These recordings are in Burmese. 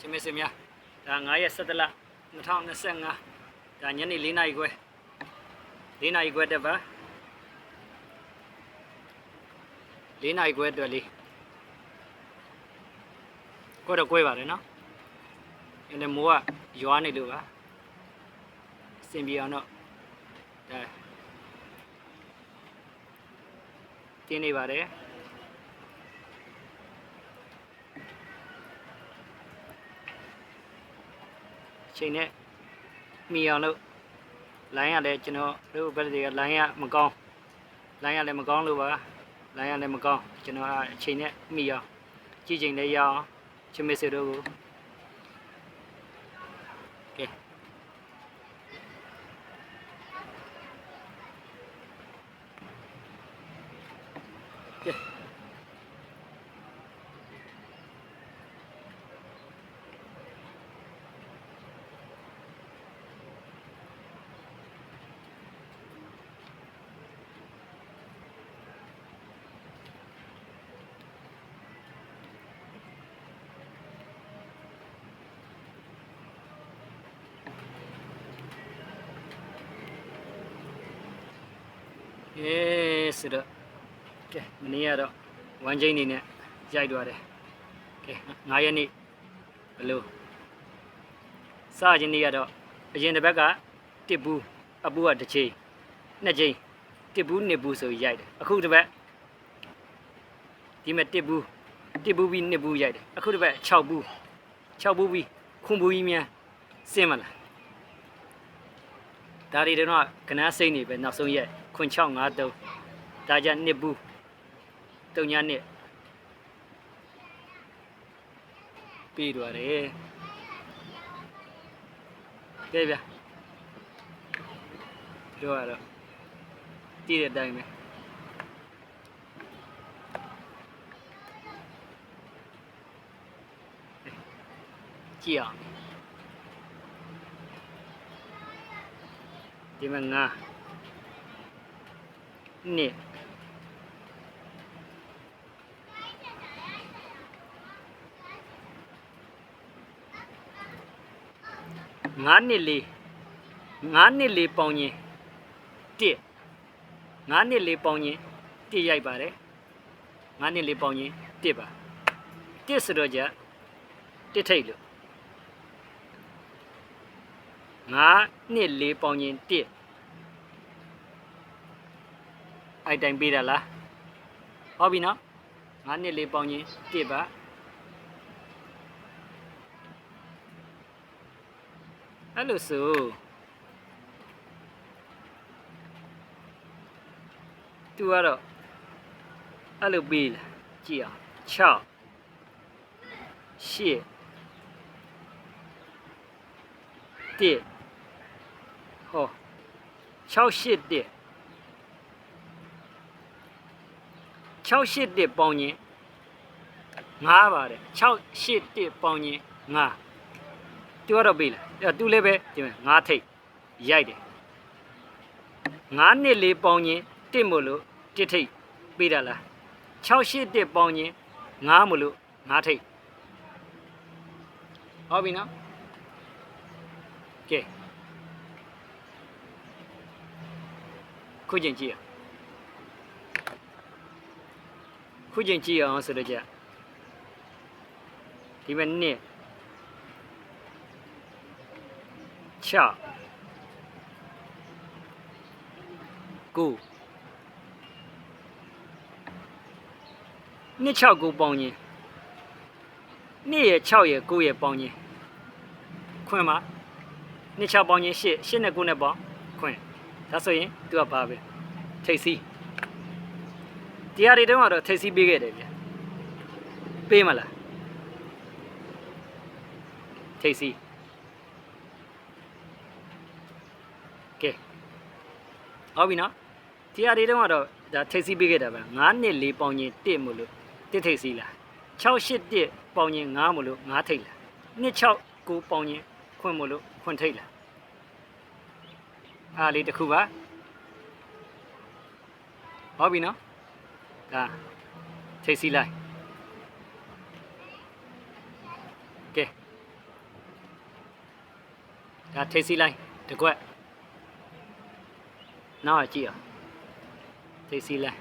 ချင်းမစင်များဒါ9ရက်17လ2025ဒါညနေ4နာရီခွဲ4နာရီခွဲတက်ပါ4နာရီခွဲအတွက်လေးကိုတော့ကွဲပါတယ်နော်ဒီနေ့မိုးကရွာနေလို့ပါအစင်ပြေအောင်တော့ဒါတင်းနေပါတယ် ချိန်နဲ့မိအောင်လို့လိုင်းရလဲကျွန်တော်တို့ဘက်တွေကလိုင်းရမကောင်းလိုင်းရလည်းမကောင်းလို့ပါလိုင်းရလည်းမကောင်းကျွန်တော်အချိန်နဲ့မိအောင်ကြည့်ချိန်လည်းရအောင်ချစ်မစ်စတို့ကိုကဲကဲ အေးဆိုတော့ကဲမနေ့ကတော့ဝမ်းချင်းနေနဲ့ရိုက်သွားတယ်ကဲ9ရက်နေ့ဘယ်လိုစခြင်းနေ့ကတော့အရင်တစ်ဘက်ကတစ်ဘူးအပူကတစ်ချိန်နှစ်ချိန်တစ်ဘူးနှစ်ဘူးဆိုပြီးရိုက်တယ်အခုတစ်ဘက်ဒီမဲ့တစ်ဘူးတစ်ဘူးပြီးနှစ်ဘူးရိုက်တယ်အခုတစ်ဘက်6ဘူး6ဘူးပြီးခွန်ဘူးကြီးများစင်းမလားဒါတွေတော့ကနားစိတ်နေပဲနောက်ဆုံးရက် ခွန်653ဒါကြနှစ်ဘူးတုံညာနှစ်ပြီးတော့တယ်ကဲဗျာပြောရတော့တည်တဲ့အတိုင်းပဲကြည့်အောင်ဒီမှာငါ နှစ်ငါးနှစ်လေးငါးနှစ်လေးပေါင်းရင်တစ်ငါးနှစ်လေးပေါင်းရင်တစ်ရိုက်ပါတယ်ငါးနှစ်လေးပေါင်းရင်တစ်ပါတစ်ဆိုတော့ကြတစ်ထိတ်လို့ငါးနှစ်လေးပေါင်းရင်တစ် အဲ့တိုင်ပေးတာလားဟုတ်ပြီနော်ငါးနှစ်လေးပေါင်းရင်တစ်ပါအဲ့လိုဆိုသူကတော့အဲ့လိုပေးလာကြည့်အောင်6 8တစ်ဟော6 8တ စ်6 8တစ်ပေါင်းရင်9ပါတယ်6 8တစ်ပေါင်းရင်9သူကတော့ပေးလာအဲ့သူလည်းပဲဒီမှာ9ထိတ်ရိုက်တယ်9နှစ်လေးပေါင်းရင်တစ်မို့လို့တစ်ထိတ်ပေးတာလား6 8တစ်ပေါင်းရင်9မို့လို့9ထိတ်ဟုတ်ပြီနော်ကဲခုချင်းကြည့်ရ ခုချင်းကြည့်အောင်ဆိုတော့ကြဒီမဲ့နှစ်6 9နှစ်6ကိုပေါင်းရင်နှစ်ရ6ရ9ရပေါင်းရင်ခွင်မှာနှစ်6ပေါင်းရင်8 8နဲ့9နဲ့ပေါင်းခွင်ဒါဆိုရင်သူကပါပဲထိတ်စီး တရားတွေတုန်းကတော့ထိတ်စီးပေးခဲ့တယ်ဗျပေးမလားထိတ်စီးကဲဟုတ်ပြီနော်တရားတွေတုန်းကတော့ဒါထိတ်စီးပေးခဲ့တာပဲ9နှစ်4ပေါင်းရင်1မို့လို့1ထိတ်စီးလား6 8 1ပေါင်းရင်9မို့လို့9ထိတ်လား2 6 9ပေါင်းရင်ခွင်မို့လို့ခွင်ထိတ်လားအားလေးတစ်ခုပါဟုတ်ပြီနော် Đó. Thầy xin lại. Ok. Đó, thầy xin lại. Được ạ, Nó là chị ạ. Thầy xin lại.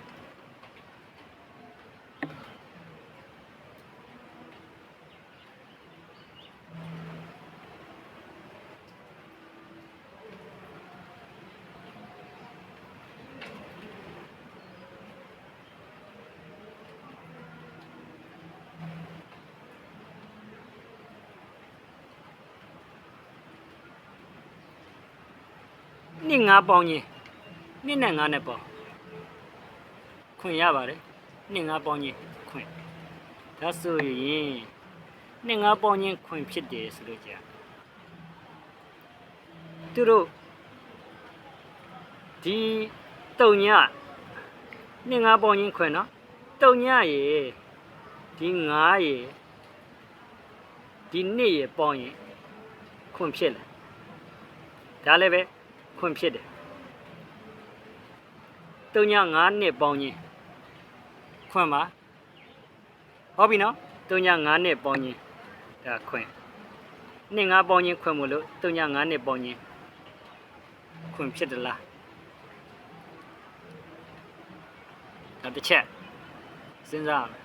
နှစ်ငါးပေါင်းချင်းနှစ်နဲ့ငါးနဲ့ပေါင်းခွင့်ရပါတယ်နှစ်ငါးပေါင်းချင်းခွင့်ဒါဆိုရင်နှစ်ငါးပေါင်းချင်းခွင့်ဖြစ်တယ်ဆိုလို့ကြာသူတို့ဒီတုံညနှစ်ငါးပေါင်းချင်းခွင့်နော်တုံညရေဒီငါးရေဒီနှစ်ရေပေါင်းရင်ခွင့်ဖြစ်လားဒါလည်းပဲ ခွင့်ဖြစ်တယ်တုံည9နှစ်ပေါင်းချင်းခွင့်ပါဟုတ်ပြီနော်တုံည9နှစ်ပေါင်းချင်းဒါခွင့်နှစ်9ပေါင်းချင်းခွင့်မလို့တုံည9နှစ်ပေါင်းချင်းခွင့်ဖြစ်တယ်လားဒါတစ်ချက်စဉ်းစားရမယ်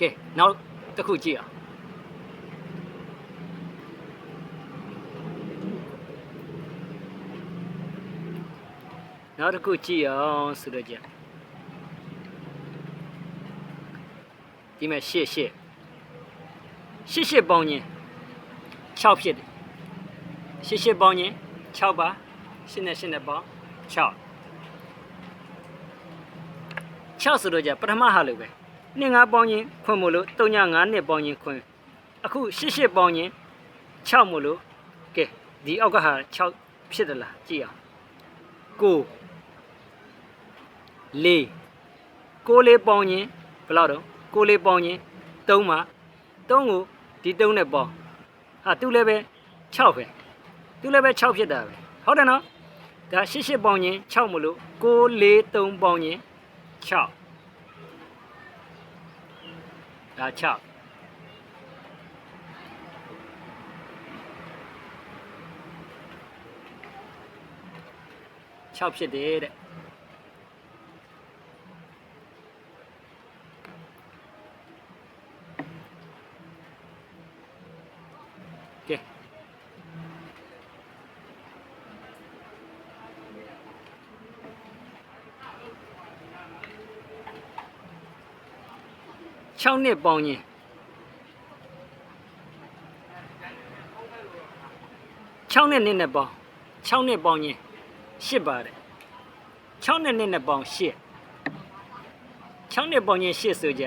ကဲနောက်တစ်ခုကြည့်အောင် နောက်တစ်ခုကြည့်အောင်ဆိုတော့ကြဒီမဲ့ရှစ်ရှစ်ရှစ်ရှစ်ပေါင်းချင်း6ဖြစ်တယ်ရှစ်ရှစ်ပေါင်းချင်း6ပါရှစ်နဲ့ရှစ်နဲ့ပေါင်း6 6ဆိုတော့ကြပထမဟာလို့ပဲနှစ်ငါးပေါင်းချင်းခွင့်မို့လို့3ည9နှစ်ပေါင်းချင်းခွင့်အခုရှစ်ရှစ်ပေါင်းချင်း6မို့လို့ကဲဒီအောက်ကဟာ6ဖြစ်တယ်လားကြည့်အောင်ကို လေးကိုလေးပေါင်းရင်ဘယ်လောက်တော့ကိုလေးပေါင်းရင်3မှာ3ကိုဒီ3နဲ့ပေါင်းဟာသူလည်းပဲ6ပဲသူလည်းပဲ6ဖြစ်တာပဲဟုတ်တယ်နော်ဒါ8 8ပေါင်းရင်6မလို့ကိုလေး3ပေါင်းရင်6ဒါ6 6ဖြစ်တယ်တဲ့ကဲ 6နှစ်ပေါင်းရင်6နှစ်နှစ်နဲ့ပေါင်း6နှစ်ပေါင်းရင်8ပါတယ်6နှစ်နှစ်နဲ့ပေါင်း8 6နှစ်ပေါင်းရင်8ဆိုကြ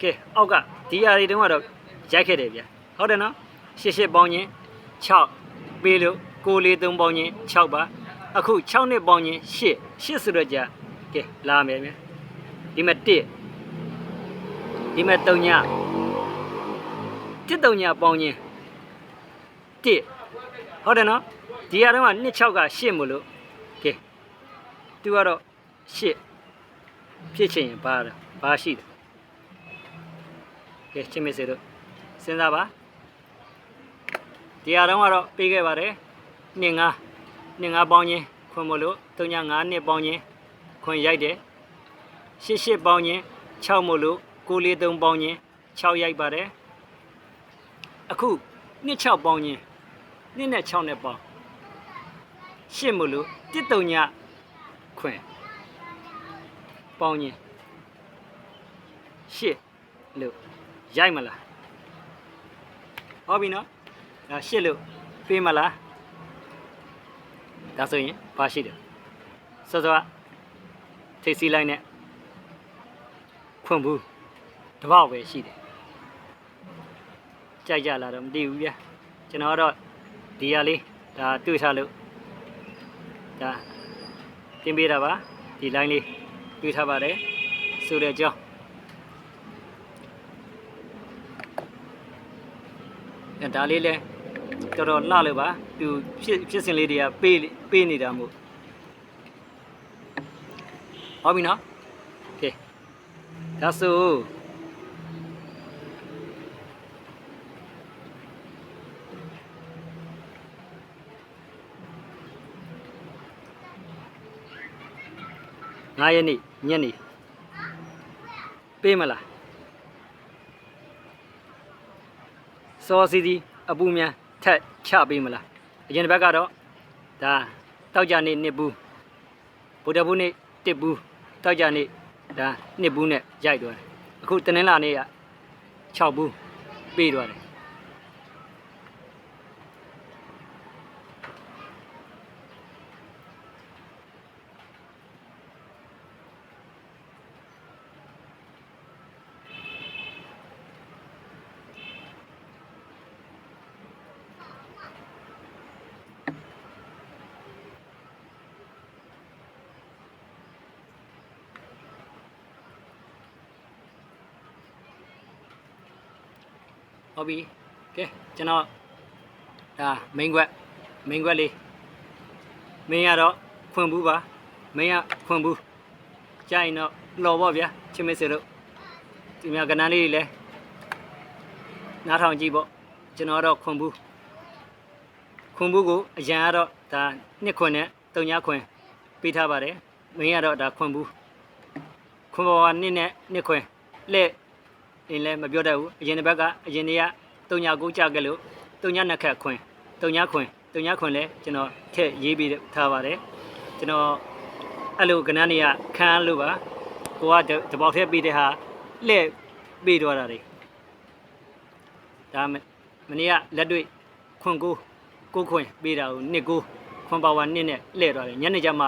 ကဲအောက်ကဒီအရာတွေတုန်းကတော့ရိုက်ခဲ့တယ်ဗျဟုတ်တယ်နော်8 8ပေါင်းရင်6ပေးလို့6လေး3ပေါင်းရင်6ပါအခု6နှစ်ပေါင်းရင်8 8ဆိုတော့ကြကဲလာမယ်ဗျဒီမဲ့1 ဒီမဲ့3ည1 3ညပေါင်းရင်1ဟုတ်တယ်နော်ဒီအရာတုန်းက2 6က8မို့လို့ကဲသူကတော့8ဖြစ်ချင်ရင်ဘာဘာရှိတယ်ကဲချင်းမေစေတို့စဉ်းစားပါဒီအရာတုန်းကတော့ပေးခဲ့ပါတယ်2 5 2 5ပေါင်းချင်းခွန်မလို့3ည5နှစ်ပေါင်းချင်းခွန်ရိုက်တယ်8 8ပေါင်းချင်း6မို့လို့ 9 4 3ပေါင်းချင်း6ရိုက်ပါတယ်အခု2 6ပေါင်းချင်း2နဲ့6နဲ့ပေါင်းရှစ်မလို့တစ်တုံညခွင်ပေါင်းရင်ရှစ်လို့ရိုက်မလားဟုတ်ပြီနော်ဒါရှစ်လို့ပေးမလားဒါဆိုရင်ဘာရှိတယ်စောစောထိတ်စီလိုက်နဲ့ခွန်ဘူး တပောက်ပဲရှိတယ်ကြိုက်ကြလာတော့မသိဘူးဗျာကျွန်တော်ကတော့ဒီရလေးဒါတွေ့ထားလို့ဒါတင်ပေးတာပါဒီ line လေးတွေ့ထားပါတယ်ဆိုတဲ့အကြောင်းအဲဒါလေးလဲတော်တော်လှလို့ပါသူဖြစ်ဖြစ်စဉ်လေးတွေကပေးပေးနေတာမို့ဟုတ်ပြီနော်โอเคဒါဆို 9ရက်နေ့ညနေပေးမလားစောစီစီအပူမြန်ထက်ချပေးမလားအရင်တစ်ဘက်ကတော့ဒါတောက်ကြနေ့နှစ်ဘူးဗုဒ္ဓဘူးနေ့တစ်ဘူးတောက်ကြနေ့ဒါနှစ်ဘူးနဲ့ရိုက်သွားတယ်အခုတနင်္လာနေ့က6ဘူးပေးသွားတယ် ဟုတ်ပြီကဲကျွန်တော်ဒါ main ကွက် main ကွက်လေး main ကတော့ဖွင့်ဘူးပါ main ကဖွင့်ဘူးကြာရင်တော့လော်ပေါ့ဗျာချစ်မစေလို့ဒီမြကနန်းလေးတွေလည်းနားထောင်ကြည့်ပေါ့ကျွန်တော်ကတော့ခွန်ဘူးခွန်ဘူးကိုအရန်ကတော့ဒါနှစ်ခွန်နဲ့တုံညာခွန်ပေးထားပါတယ် main ကတော့ဒါခွန်ဘူးခွန်ပေါ်ကနှစ်နဲ့နှစ်ခွန်လက် အင်းလည်းမပြောတတ်ဘူးအရင်တစ်ဘက်ကအရင်တွေကတုံညာကိုကြခဲ့လို့တုံညာနှစ်ခတ်ခွင်တုံညာခွင်တုံညာခွင်လည်းကျွန်တော်ထည့်ရေးပြီးထားပါတယ်ကျွန်တော်အဲ့လိုကဏ္ဍနေရခန်းလို့ပါကိုကတတပေါက်ထည့်ပြီးတဲ့ဟာလှည့်ပြီးတော့တာတွေဒါမမနေ့ကလက်တွေ့ခွန်ကိုကိုခွင်ပြီးတာကိုနှစ်ကိုခွန်ပါဝါနှစ်နဲ့လှည့်သွားတယ်ညနေကျမှ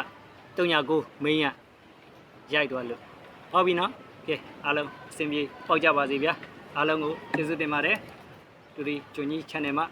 တုံညာကိုမင်းရရိုက်သွားလို့ဟုတ်ပြီနော် ကဲအားလုံးအဆင်ပြေပေါက်ကြပါစေဗျာအားလုံးကိုကျေးဇူးတင်ပါတယ်တူဒီဂျွန်ကြီး channel မှာ